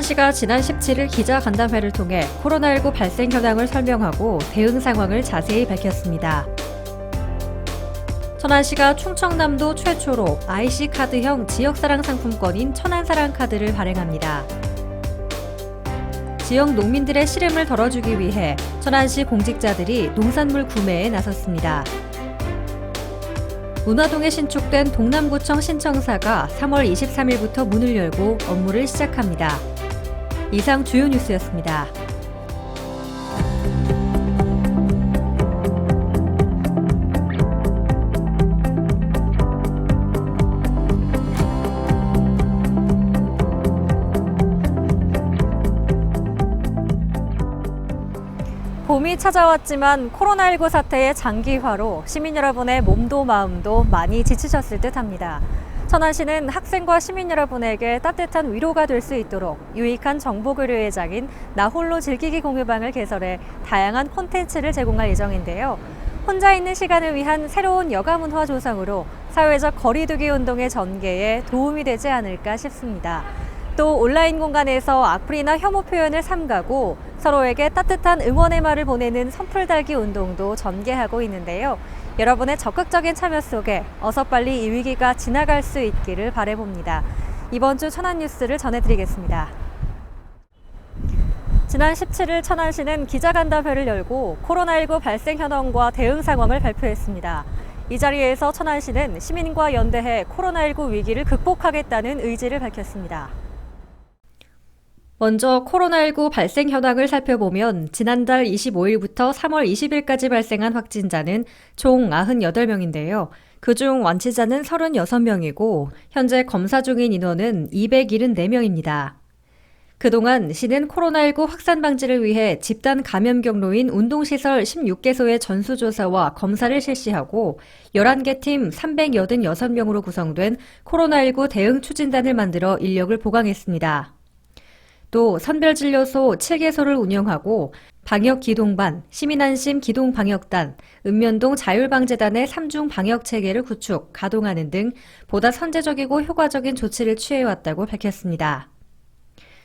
천안시가 지난 17일 기자 간담회를 통해 코로나19 발생 현황을 설명하고 대응 상황을 자세히 밝혔습니다. 천안시가 충청남도 최초로 IC카드형 지역사랑 상품권인 천안사랑 카드를 발행합니다. 지역 농민들의 시름을 덜어주기 위해 천안시 공직자들이 농산물 구매에 나섰습니다. 문화동에 신축된 동남구청 신청사가 3월 23일부터 문을 열고 업무를 시작합니다. 이상 주요 뉴스였습니다. 봄이 찾아왔지만 코로나19 사태의 장기화로 시민 여러분의 몸도 마음도 많이 지치셨을 듯 합니다. 천안시는 학생과 시민 여러분에게 따뜻한 위로가 될 수 있도록 유익한 정보 교류의 장인 나홀로 즐기기 공유방을 개설해 다양한 콘텐츠를 제공할 예정인데요. 혼자 있는 시간을 위한 새로운 여가 문화 조성으로 사회적 거리두기 운동의 전개에 도움이 되지 않을까 싶습니다. 또 온라인 공간에서 악플이나 혐오 표현을 삼가고 서로에게 따뜻한 응원의 말을 보내는 선풀 달기 운동도 전개하고 있는데요. 여러분의 적극적인 참여 속에 어서 빨리 이 위기가 지나갈 수 있기를 바래봅니다. 이번 주 천안 뉴스를 전해드리겠습니다. 지난 17일 천안시는 기자간담회를 열고 코로나19 발생 현황과 대응 상황을 발표했습니다. 이 자리에서 천안시는 시민과 연대해 코로나19 위기를 극복하겠다는 의지를 밝혔습니다. 먼저 코로나19 발생 현황을 살펴보면 지난달 25일부터 3월 20일까지 발생한 확진자는 총 98명인데요. 그중 완치자는 36명이고 현재 검사 중인 인원은 274명입니다. 그동안 시는 코로나19 확산 방지를 위해 집단 감염 경로인 운동시설 16개소의 전수조사와 검사를 실시하고 11개 팀 386명으로 구성된 코로나19 대응 추진단을 만들어 인력을 보강했습니다. 또 선별진료소 7개소를 운영하고 방역기동반, 시민안심 기동방역단, 읍면동 자율방재단의 3중 방역체계를 구축, 가동하는 등 보다 선제적이고 효과적인 조치를 취해왔다고 밝혔습니다.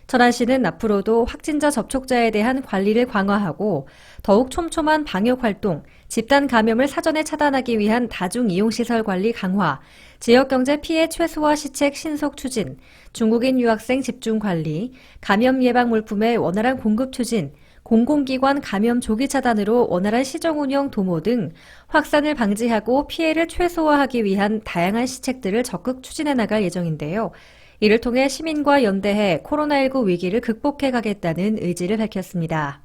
천안 시는 앞으로도 확진자 접촉자에 대한 관리를 강화하고 더욱 촘촘한 방역 활동, 집단 감염을 사전에 차단하기 위한 다중 이용 시설 관리 강화, 지역 경제 피해 최소화 시책 신속 추진, 중국인 유학생 집중 관리, 감염 예방 물품의 원활한 공급 추진, 공공기관 감염 조기 차단으로 원활한 시정 운영 도모 등 확산을 방지하고 피해를 최소화하기 위한 다양한 시책들을 적극 추진해 나갈 예정인데요. 이를 통해 시민과 연대해 코로나19 위기를 극복해 가겠다는 의지를 밝혔습니다.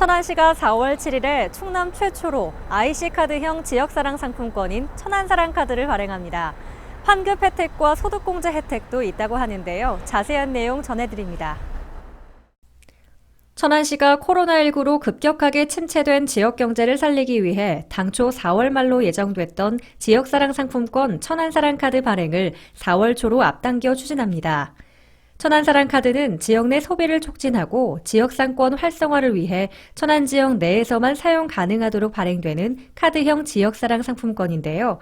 천안시가 4월 7일에 충남 최초로 IC카드형 지역사랑 상품권인 천안사랑 카드를 발행합니다. 환급 혜택과 소득공제 혜택도 있다고 하는데요. 자세한 내용 전해드립니다. 천안시가 코로나19로 급격하게 침체된 지역 경제를 살리기 위해 당초 4월 말로 예정됐던 지역사랑 상품권 천안사랑 카드 발행을 4월 초로 앞당겨 추진합니다. 천안사랑 카드는 지역 내 소비를 촉진하고 지역 상권 활성화를 위해 천안 지역 내에서만 사용 가능하도록 발행되는 카드형 지역사랑 상품권인데요.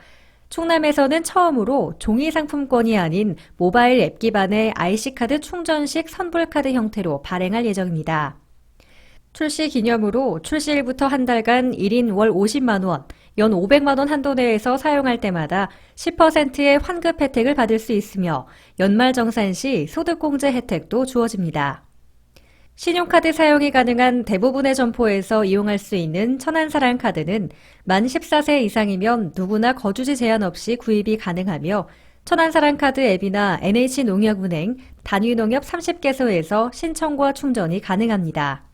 충남에서는 처음으로 종이 상품권이 아닌 모바일 앱 기반의 IC카드 충전식 선불카드 형태로 발행할 예정입니다. 출시 기념으로 출시일부터 한 달간 1인 월 50만 원, 연 500만 원 한도 내에서 사용할 때마다 10%의 환급 혜택을 받을 수 있으며 연말 정산 시 소득공제 혜택도 주어집니다. 신용카드 사용이 가능한 대부분의 점포에서 이용할 수 있는 천안사랑 카드는 만 14세 이상이면 누구나 거주지 제한 없이 구입이 가능하며 천안사랑 카드 앱이나 NH농협은행 단위농협 30개소에서 신청과 충전이 가능합니다.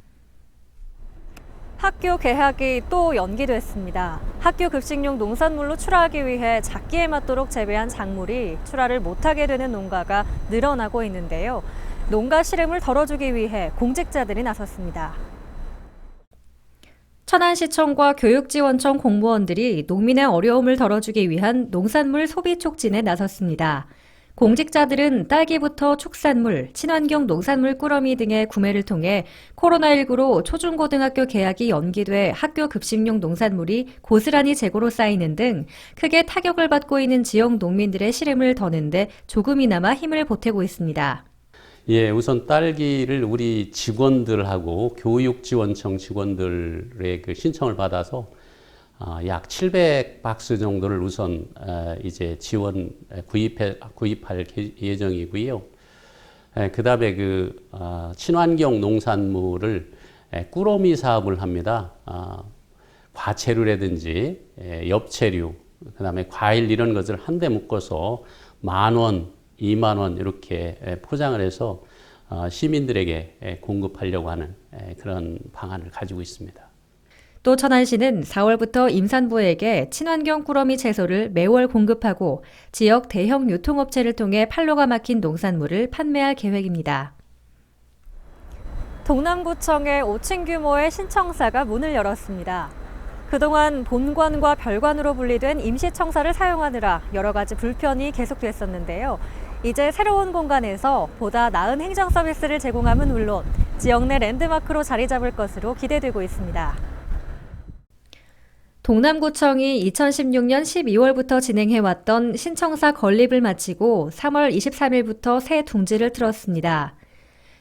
학교 개학이 또 연기됐습니다. 학교 급식용 농산물로 출하하기 위해 작기에 맞도록 재배한 작물이 출하를 못하게 되는 농가가 늘어나고 있는데요. 농가 시름을 덜어주기 위해 공직자들이 나섰습니다. 천안시청과 교육지원청 공무원들이 농민의 어려움을 덜어주기 위한 농산물 소비 촉진에 나섰습니다. 공직자들은 딸기부터 축산물, 친환경 농산물 꾸러미 등의 구매를 통해 코로나19로 초중고등학교 개학이 연기돼 학교 급식용 농산물이 고스란히 재고로 쌓이는 등 크게 타격을 받고 있는 지역 농민들의 시름을 더는데 조금이나마 힘을 보태고 있습니다. 예, 우선 딸기를 우리 직원들하고 교육지원청 직원들의 그 신청을 받아서 아, 약 700박스 정도를 우선 에, 이제 지원 에, 구입해 구입할 계- 예정이고요. 그 다음에 그 아, 친환경 농산물을 에, 꾸러미 사업을 합니다. 아, 과채류라든지 에, 엽채류, 그 다음에 과일 이런 것을 한데 묶어서 만 원, 이만 원 이렇게 에, 포장을 해서 어, 시민들에게 에, 공급하려고 하는 에, 그런 방안을 가지고 있습니다. 또 천안시는 4월부터 임산부에게 친환경 꾸러미 채소를 매월 공급하고 지역 대형 유통업체를 통해 판로가 막힌 농산물을 판매할 계획입니다. 동남구청의 5층 규모의 신청사가 문을 열었습니다. 그동안 본관과 별관으로 분리된 임시청사를 사용하느라 여러 가지 불편이 계속됐었는데요. 이제 새로운 공간에서 보다 나은 행정 서비스를 제공함은 물론 지역 내 랜드마크로 자리 잡을 것으로 기대되고 있습니다. 동남구청이 2016년 12월부터 진행해왔던 신청사 건립을 마치고 3월 23일부터 새 둥지를 틀었습니다.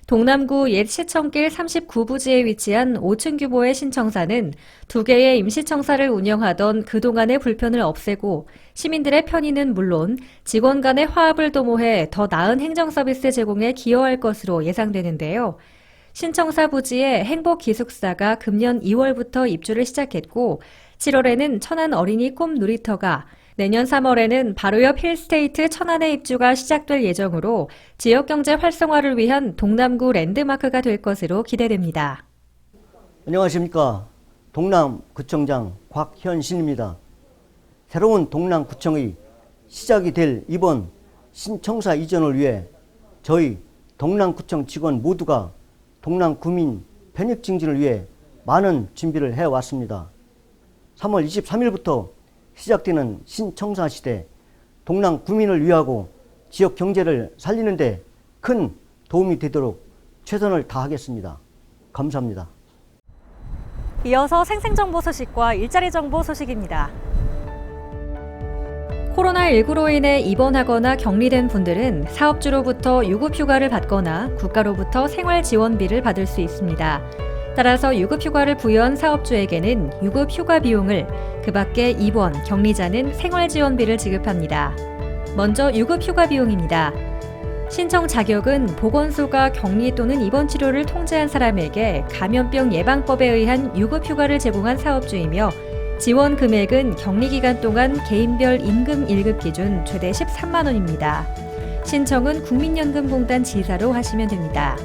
동남구 옛 시청길 39부지에 위치한 5층 규모의 신청사는 두 개의 임시청사를 운영하던 그동안의 불편을 없애고 시민들의 편의는 물론 직원 간의 화합을 도모해 더 나은 행정 서비스 제공에 기여할 것으로 예상되는데요. 신청사 부지에 행복기숙사가 금년 2월부터 입주를 시작했고 7월에는 천안 어린이 꿈 놀이터가 내년 3월에는 바로 옆 힐스테이트 천안의 입주가 시작될 예정으로 지역 경제 활성화를 위한 동남구 랜드마크가 될 것으로 기대됩니다. 안녕하십니까. 동남구청장 곽현신입니다. 새로운 동남구청의 시작이 될 이번 신청사 이전을 위해 저희 동남구청 직원 모두가 동남구민 편입 증진을 위해 많은 준비를 해왔습니다. 3월 23일부터 시작되는 신청사 시대 동남 구민을 위하고 지역 경제를 살리는 데 큰 도움이 되도록 최선을 다하겠습니다. 감사합니다. 이어서 생생정보 소식과 일자리 정보 소식입니다. 코로나19로 인해 입원하거나 격리된 분들은 사업주로부터 유급휴가를 받거나 국가로부터 생활지원비를 받을 수 있습니다. 따라서 유급휴가를 부여한 사업주에게는 유급휴가 비용을 그 밖에 입원, 격리자는 생활지원비를 지급합니다. 먼저 유급휴가 비용입니다. 신청 자격은 보건소가 격리 또는 입원 치료를 통제한 사람에게 감염병 예방법에 의한 유급휴가를 제공한 사업주이며 지원 금액은 격리 기간 동안 개인별 임금 1급 기준 최대 13만 원입니다. 신청은 국민연금공단 지사로 하시면 됩니다.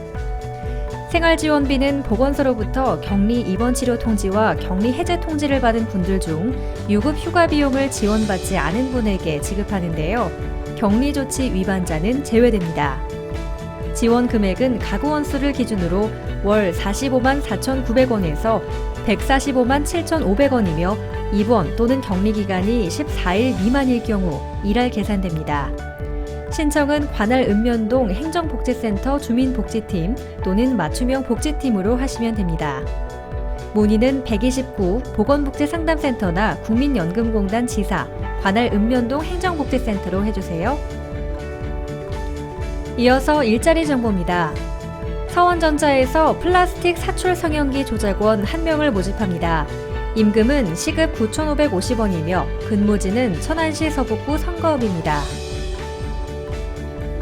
생활지원비는 보건소로부터 격리 입원 치료 통지와 격리 해제 통지를 받은 분들 중 유급 휴가 비용을 지원받지 않은 분에게 지급하는데요. 격리 조치 위반자는 제외됩니다. 지원 금액은 가구 원수를 기준으로 월 45만 4,900원에서 145만 7,500원이며 입원 또는 격리 기간이 14일 미만일 경우 일할 계산됩니다. 신청은 관할 읍면동 행정복지센터 주민복지팀 또는 맞춤형 복지팀으로 하시면 됩니다. 문의는 129 보건복지상담센터나 국민연금공단 지사, 관할 읍면동 행정복지센터로 해주세요. 이어서 일자리 정보입니다. 서원전자에서 플라스틱 사출 성형기 조작원 1명을 모집합니다. 임금은 시급 9,550원이며 근무지는 천안시 서북구 선거읍입니다.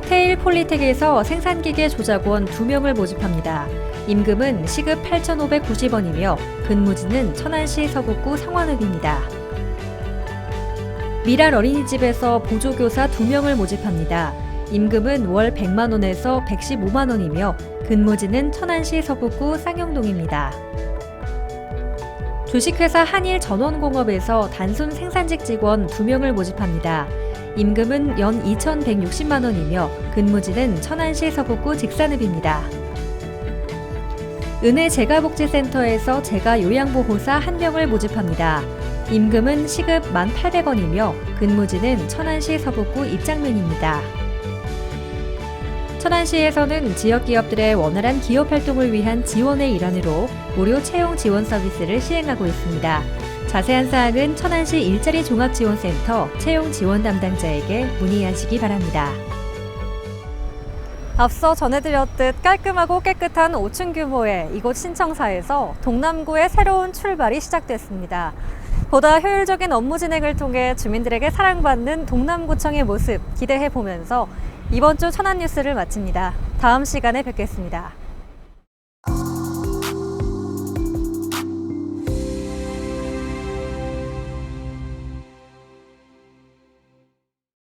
테일 폴리텍에서 생산기계 조작원 2명을 모집합니다. 임금은 시급 8,590원이며 근무지는 천안시 서북구 성원읍입니다. 미랄 어린이집에서 보조교사 2명을 모집합니다. 임금은 월 100만 원에서 115만 원이며 근무지는 천안시 서북구 쌍용동입니다. 주식회사 한일 전원공업에서 단순 생산직 직원 2명을 모집합니다. 임금은 연 2,160만 원이며 근무지는 천안시 서북구 직산읍입니다. 은혜 재가복지센터에서 재가 요양보호사 1명을 모집합니다. 임금은 시급 1,800원이며 근무지는 천안시 서북구 입장면입니다. 천안시에서는 지역 기업들의 원활한 기업 활동을 위한 지원의 일환으로 무료 채용 지원 서비스를 시행하고 있습니다. 자세한 사항은 천안시 일자리 종합지원센터 채용 지원 담당자에게 문의하시기 바랍니다. 앞서 전해드렸듯 깔끔하고 깨끗한 5층 규모의 이곳 신청사에서 동남구의 새로운 출발이 시작됐습니다. 보다 효율적인 업무 진행을 통해 주민들에게 사랑받는 동남구청의 모습 기대해 보면서 이번 주 천안 뉴스를 마칩니다. 다음 시간에 뵙겠습니다.